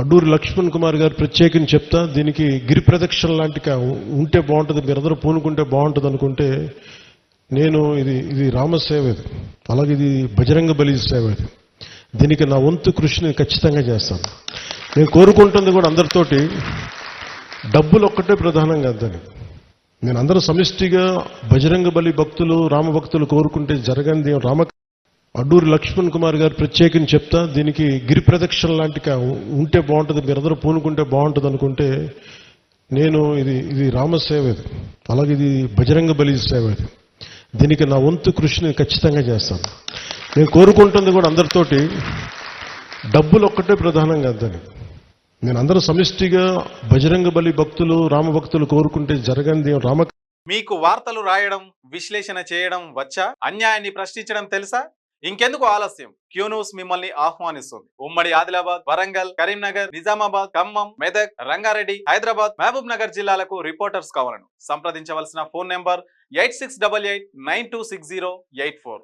అడ్డూరి లక్ష్మణ్ కుమార్ గారు ప్రత్యేకించి చెప్తా దీనికి గిరి ప్రదక్షిణ లాంటి ఉంటే బాగుంటుంది మీరందరూ పూనుకుంటే బాగుంటుంది అనుకుంటే నేను ఇది ఇది రామసేవ ఇది. అలాగే ఇది బజరంగ బలి సేవ ఇది. దీనికి నా వంతు కృషిని ఖచ్చితంగా చేస్తాను. నేను కోరుకుంటుంది కూడా అందరితోటి డబ్బులు ఒక్కటే ప్రధానం కాదు దానికి. నేను అందరూ సమిష్టిగా బజరంగ బలి భక్తులు రామభక్తులు కోరుకుంటే జరగంది రామ అడ్డూరి లక్ష్మణ్ కుమార్ గారు ప్రత్యేకించి చెప్తా దీనికి గిరి ప్రదక్షిణ లాంటి ఉంటే బాగుంటుంది మీరందరూ పూనుకుంటే బాగుంటుంది అనుకుంటే నేను ఇది ఇది రామసేవ ఇది. అలాగే ఇది బజరంగ బలి సేవ ఇది. దీనికి నా వంతు కృషిని ఖచ్చితంగా చేస్తాను. నేను కోరుకుంటుంది కూడా అందరితోటి డబ్బులు ఒక్కటే ప్రధానం కాదు దానికి. నేను అందరూ సమిష్టిగా బజరంగ బలి భక్తులు రామభక్తులు కోరుకుంటే జరగంది రామ మీకు వార్తలు రాయడం విశ్లేషణ చేయడం వచ్చా? అన్యాయాన్ని ప్రశ్నించడం తెలుసా? ఇంకెందుకు ఆలస్యం? క్యూ న్యూస్ మిమ్మల్ని ఆహ్వానిస్తుంది. ఉమ్మడి ఆదిలాబాద్ వరంగల్ కరీంనగర్ నిజామాబాద్ ఖమ్మం మెదక్ రంగారెడ్డి హైదరాబాద్ మహబూబ్ నగర్ జిల్లాలకు రిపోర్టర్స్ కావాలను. సంప్రదించవలసిన phone number eight six double eight nine two six zero eight four.